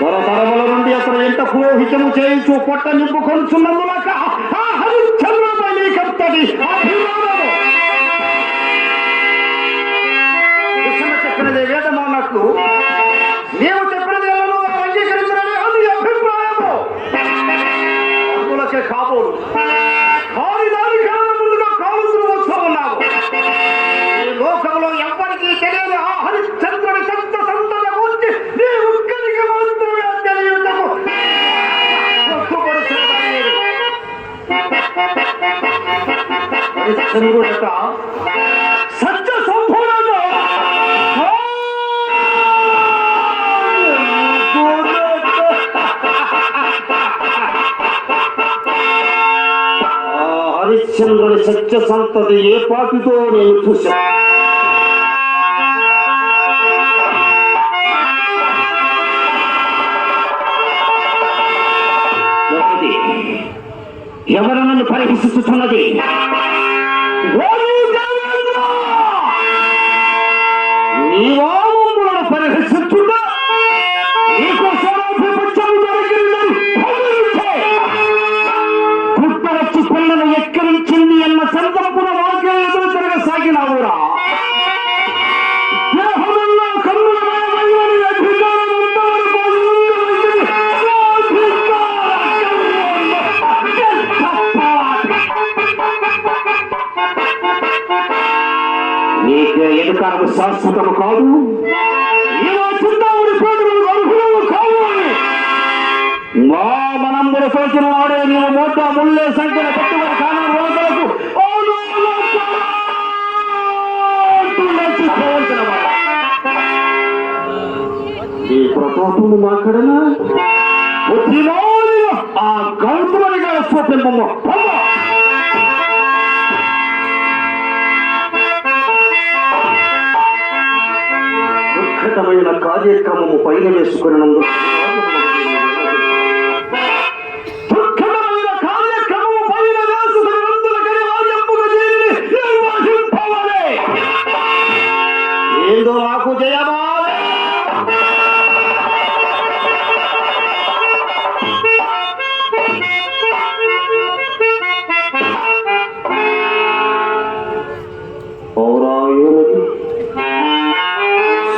తరతరముల నుండి అతను ఎంత పురోహితము చేయించు పొట్ట నింపుకొనుచున్నందులక ఆ హరిశ్చంద్రుడై నీకెంతటి చెప్పినది వేదమన్నట్లు నీవు संगोटका सच्चा संपूर्ण ಹರಿಶ್ಚಂದ್ರ ಸತ್ಯ ಸಂತದೆಯೇ ಪಾಪಿತೋ ನೀವು ಖುಷ Thank ఎవరు నన్ను పరిహసిస్తున్నది ఓరి దేవేంద్ర! పరిహసిస్తుందా నీకోసం ప్రపంచం జరిగిందని అన్న సందర్భన వాక్యం ఎదురు తిరగసాగినావురా నీకు ఎదుకాలకు శాశ్వతము కాదు. ఇలా చింతావుడి పేదలకు అర్హులము కాదు. అని మా మనంబుల సోచిన వాడే నీవు మోట ముళ్ళే సంఖ్యన పెట్టుబడి కాని రోజులకు ఈ ప్రతాపము మాకడనా వచ్చిన ఆ గౌతమని గారి స్వప్నము దుఃఖతమైన కార్యక్రమము పైన వేసుకున్నందుకు ఏందో నాకు జయమా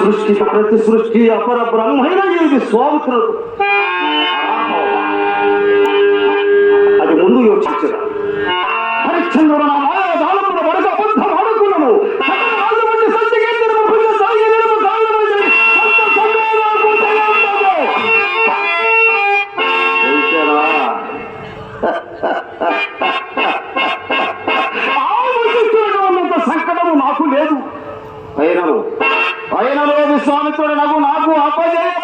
సృష్టి ప్రతి సృష్టి అపర బ్రహ్మైన ఏది? స్వామిత్రుడు. అది ముందు యోచించరా హరిశ్చంద్రుడు నా మాయ దానమున వడక అబద్ధం ఆడుకున్నాను. సంకటము నాకు లేదు. అయినను स्वामी तो नाकू आप जाए